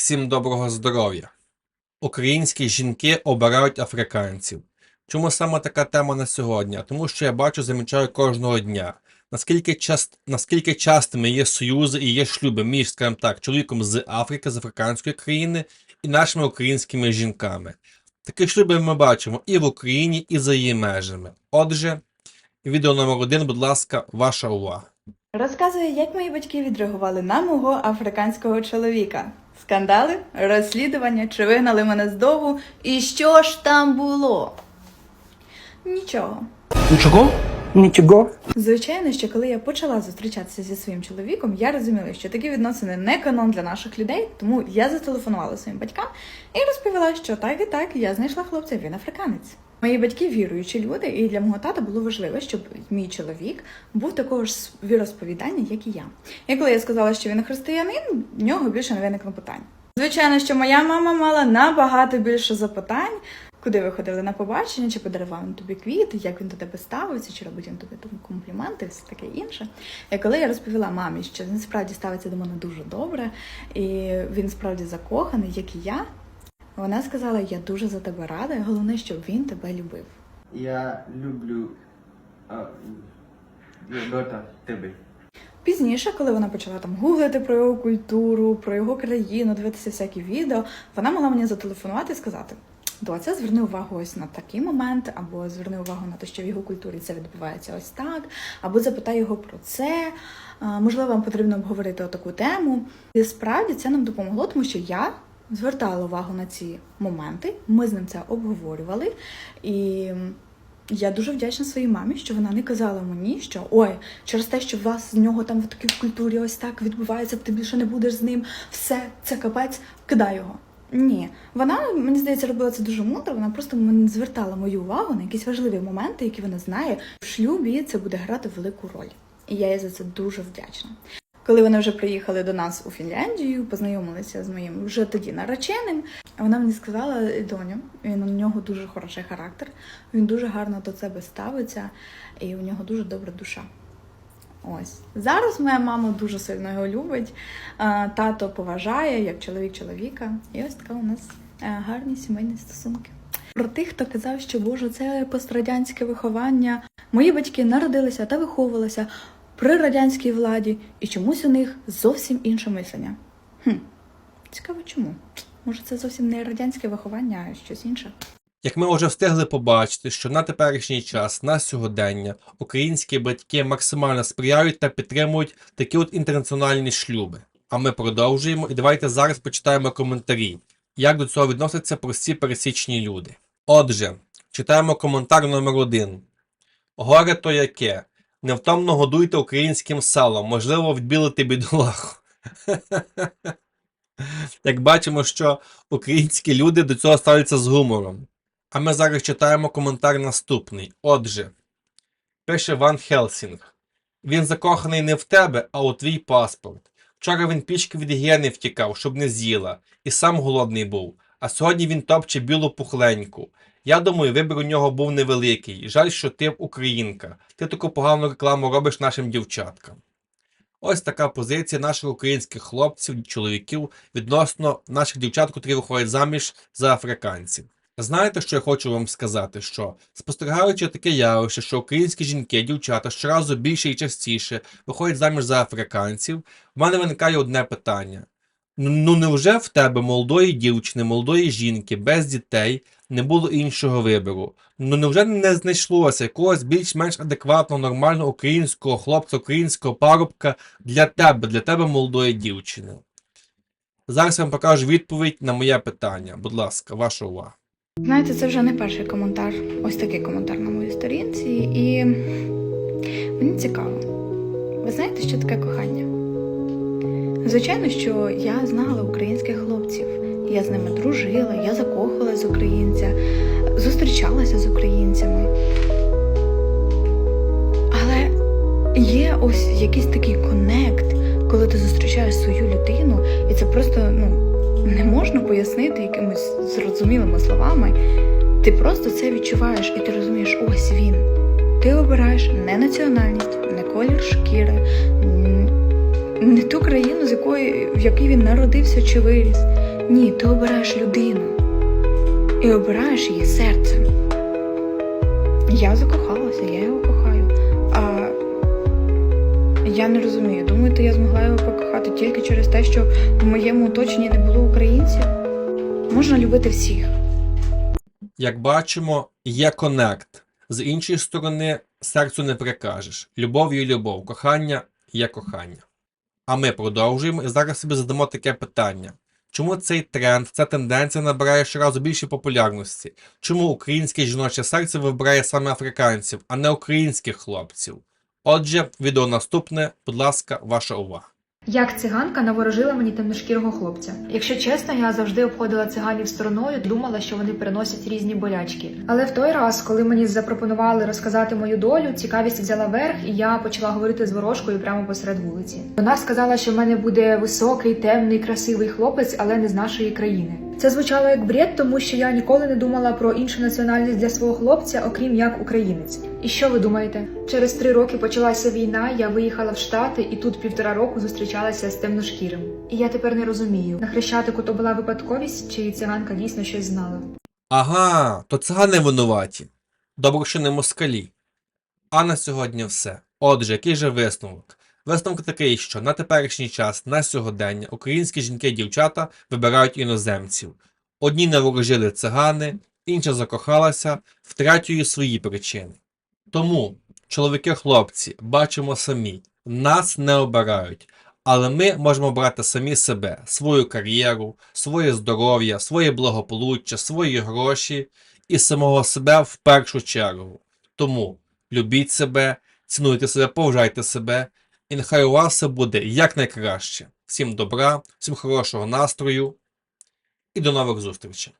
Всім доброго здоров'я! Українські жінки обирають африканців. Чому саме така тема на сьогодні? Тому що я бачу, замічаю кожного дня. Наскільки, част... наскільки частими є союзи і є шлюби між, скажімо так, чоловіком з Африки, з африканської країни і нашими українськими жінками. Такі шлюби ми бачимо і в Україні, і за її межами. Отже, відео номер один, будь ласка, ваша увага. Розказую, як мої батьки відреагували на мого африканського чоловіка. Скандали, розслідування, чи вигнали мене з дому, і що ж там було? Нічого. Нічого? Нічого. Звичайно, що коли я почала зустрічатися зі своїм чоловіком, я розуміла, що такі відносини не канон для наших людей, тому я зателефонувала своїм батькам і розповіла, що так і так я знайшла хлопця, він африканець. Мої батьки віруючі люди, і для мого тата було важливо, щоб мій чоловік був такого ж віросповідання, як і я. І коли я сказала, що він християнин, в нього більше не виникло питань. Звичайно, що моя мама мала набагато більше запитань, куди ви ходили на побачення, чи подарував він тобі квіти, як він до тебе ставиться, чи робить він тобі компліменти, все таке інше. І коли я розповіла мамі, що він справді ставиться до мене дуже добре, і він справді закоханий, як і я, вона сказала: Я дуже за тебе рада, і головне, щоб він тебе любив. Я люблю а, Йота тебе. Пізніше, коли вона почала там гуглити про його культуру, про його країну, дивитися всякі відео, вона могла мені зателефонувати і сказати: Доця, зверни увагу ось на такий момент, або зверни увагу на те, що в його культурі це відбувається ось так, або запитай його про це. Можливо, вам потрібно обговорити таку тему. І справді це нам допомогло, тому що я звертала увагу на ці моменти. Ми з ним це обговорювали. І я дуже вдячна своїй мамі, що вона не казала мені, що ой, через те, що у вас з нього там в такій культурі ось так відбувається, ти більше не будеш з ним, все, це капець, кидай його. Ні, вона мені здається робила це дуже мудро. Вона просто мені звертала мою увагу на якісь важливі моменти, які вона знає. В шлюбі це буде грати велику роль, і я їй за це дуже вдячна. Коли вони вже приїхали до нас у Фінляндію, познайомилися з моїм вже тоді нареченим, вона мені сказала, доню, він у нього дуже хороший характер, він дуже гарно до тебе ставиться, і у нього дуже добра душа. Ось зараз моя мама дуже сильно його любить. Тато поважає як чоловік чоловіка. І ось така у нас е, гарні сімейні стосунки. Про тих, хто казав, що Боже, це пострадянське виховання. Мої батьки народилися та виховувалися при радянській владі, і чомусь у них зовсім інше мислення. Хм, цікаво, чому? Може, це зовсім не радянське виховання, а щось інше. Як ми вже встигли побачити, що на теперішній час, на сьогодення, українські батьки максимально сприяють та підтримують такі от інтернаціональні шлюби. А ми продовжуємо і давайте зараз почитаємо коментарі, як до цього відносяться прості пересічні люди. Отже, читаємо коментар номер один. Горе то яке? Невтомно годуйте українським салом, можливо, відбілити бідолаху. Як бачимо, що українські люди до цього ставляться з гумором. А ми зараз читаємо коментар наступний. Отже, пише Ван Хелсінг. Він закоханий не в тебе, а у твій паспорт. Вчора він пішки від гієни втікав, щоб не з'їла, і сам голодний був. А сьогодні він топче білу пухленьку. Я думаю, вибір у нього був невеликий. Жаль, що ти українка. Ти таку погану рекламу робиш нашим дівчаткам. Ось така позиція наших українських хлопців, чоловіків відносно наших дівчат, котрі виходять заміж за африканців. Знаєте, що я хочу вам сказати? Що спостерігаючи таке явище, що українські жінки, дівчата щоразу більше і частіше виходять заміж за африканців, в мене виникає одне питання. Ну ну невже в тебе молодої дівчини, молодої жінки без дітей не було іншого вибору? Ну невже не знайшлося якогось більш-менш адекватного, нормального українського хлопця, українського парубка для тебе, для тебе молодої дівчини? Зараз я вам покажу відповідь на моє питання. Будь ласка, ваша увага. Знаєте, це вже не перший коментар, ось такий коментар на моїй сторінці, і мені цікаво. Ви знаєте, що таке кохання? Звичайно, що я знала українських хлопців. Я з ними дружила, я закохувалася з українця, зустрічалася з українцями. Але є ось якийсь такий конект, коли ти зустрічаєш свою людину, і це просто ну, не можна пояснити якимись зрозумілими словами. Ти просто це відчуваєш, і ти розумієш, ось він. Ти обираєш не національність, не колір шкіри, не ту країну, з якої, в якій він народився чи виріс. Ні, ти обираєш людину і обираєш її серцем. Я закохалася, я його кохаю. А я не розумію, думаєте, я змогла його покохати тільки через те, що в моєму оточенні не було українців? Можна любити всіх. Як бачимо, є конект. З іншої сторони, серцю не прикажеш. Любов є любов, кохання є кохання. А ми продовжуємо і зараз собі задамо таке питання. Чому цей тренд, ця тенденція набирає щоразу більше популярності? Чому українське жіноче серце вибирає саме африканців, а не українських хлопців? Отже, відео наступне, будь ласка, ваша увага. Як циганка наворожила мені темношкірого хлопця. Якщо чесно, я завжди обходила циганів стороною, думала, що вони приносять різні болячки. Але в той раз, коли мені запропонували розказати мою долю, цікавість взяла верх, і я почала говорити з ворожкою прямо посеред вулиці. Вона сказала, що в мене буде високий, темний, красивий хлопець, але не з нашої країни. Це звучало як бред, тому що я ніколи не думала про іншу національність для свого хлопця, окрім як українець. І що ви думаєте? Через три роки почалася війна, я виїхала в Штати і тут півтора року зустрічалася з темношкірим. І я тепер не розумію, на хрещатику то була випадковість, чи циганка дійсно щось знала. Ага, то цигани винуваті. Добре, що не москалі. А на сьогодні все. Отже, який же висновок? Висновок такий, що на теперішній час, на сьогодення, українські жінки і дівчата вибирають іноземців. Одні наворожили цигани, інша закохалася, в третьої свої причини. Тому, чоловіки-хлопці, бачимо самі, нас не обирають. Але ми можемо обрати самі себе, свою кар'єру, своє здоров'я, своє благополуччя, свої гроші і самого себе в першу чергу. Тому любіть себе, цінуйте себе, поважайте себе, і нехай у вас все буде якнайкраще. Всім добра, всім хорошого настрою і до нових зустрічей!